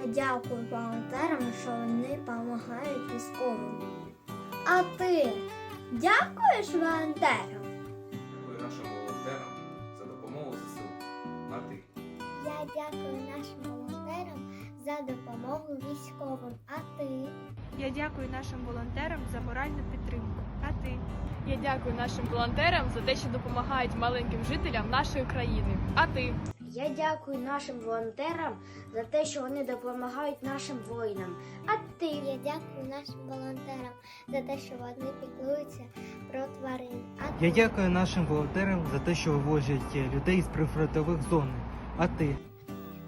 Я дякую волонтерам, що вони допомагають військовим. А ти дякуєш волонтерам? Дякую нашим волонтерам за допомогу ЗСУ. А ти? Я дякую нашим волонтерам за допомогу військовим. А ти? Я дякую нашим волонтерам за моральну підтримку. А ти? Я дякую нашим волонтерам за те, що допомагають маленьким жителям нашої країни. А ти? Я дякую нашим волонтерам за те, що вони допомагають нашим воїнам. А ти? Я дякую нашим волонтерам за те, що вони піклуються про тварин. А Я дякую нашим волонтерам за те, що вивозять людей з прифронтових зон. А ти?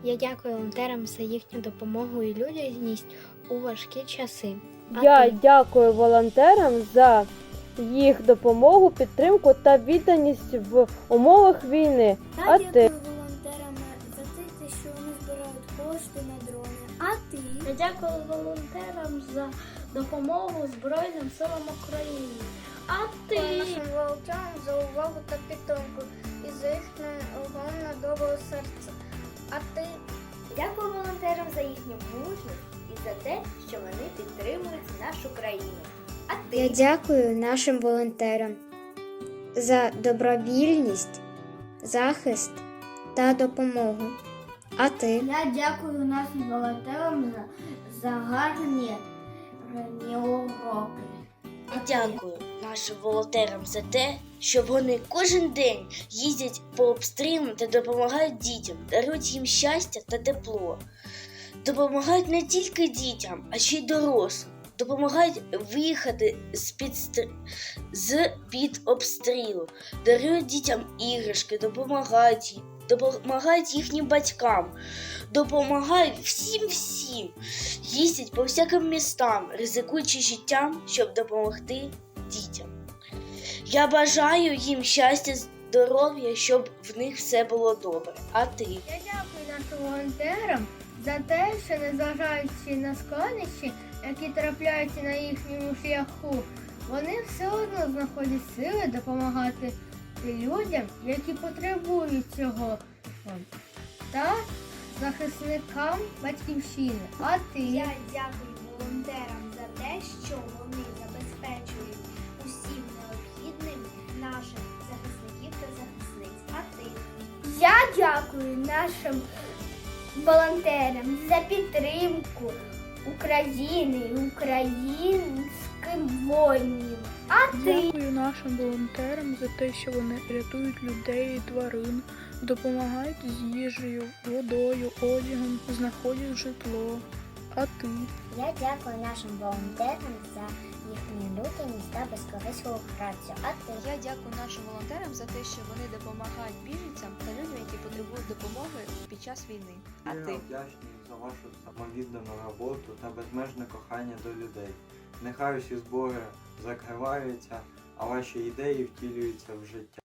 Я дякую волонтерам за їхню допомогу і людяність у важкі часи. А Я ти? дякую волонтерам за їх допомогу, підтримку та відданість в умовах війни. А дякую ти? Кошти на дрони. А ти? Я дякую волонтерам за допомогу Збройним силам України. А ти? Нашим волонтерам за увагу та підтримку і за їхнє огромне добре серце. А ти? Дякую волонтерам за їхню мужність і за те, що вони підтримують нашу країну. А ти? Я дякую нашим волонтерам за добровільність, захист та допомогу. А ти? Я дякую нашим волонтерам за, за гарні, гарні уроки. Я дякую нашим волонтерам за те, що вони кожен день їздять по обстрілам та допомагають дітям, дарують їм щастя та тепло. Допомагають не тільки дітям, а ще й дорослим. Допомагають виїхати з-під, стр- з-під обстрілу, дарують дітям іграшки, допомагають їм, допомагають їхнім батькам, допомагають всім всім їздять по всяким містам, ризикуючи життям, щоб допомогти дітям. Я бажаю їм щастя, здоров'я, щоб в них все було добре. А ти? Я дякую нашим волонтерам за те, що незважаючи на складнощі, які трапляються на їхньому шляху, вони все одно знаходять сили допомагати людям, які потребують цього. Та захисникам батьківщини. А ти? Я дякую волонтерам за те, що вони забезпечують усім необхідним наших захисників та захисниць. А ти? Я дякую нашим волонтерам за підтримку України і українським воїнів. А ти? Дякую нашим волонтерам за те, що вони рятують людей і тварин, допомагають з їжею, водою, одягом, знаходять житло. А ти? Я дякую нашим волонтерам за їхню людяність та безкорисливу працю. А ти? Я дякую нашим волонтерам за те, що вони допомагають біженцям та людям, які потребують допомоги під час війни. А Я ти? За вашу самовіддану роботу та безмежне кохання до людей. Нехай усі збори закриваються, а ваші ідеї втілюються в життя.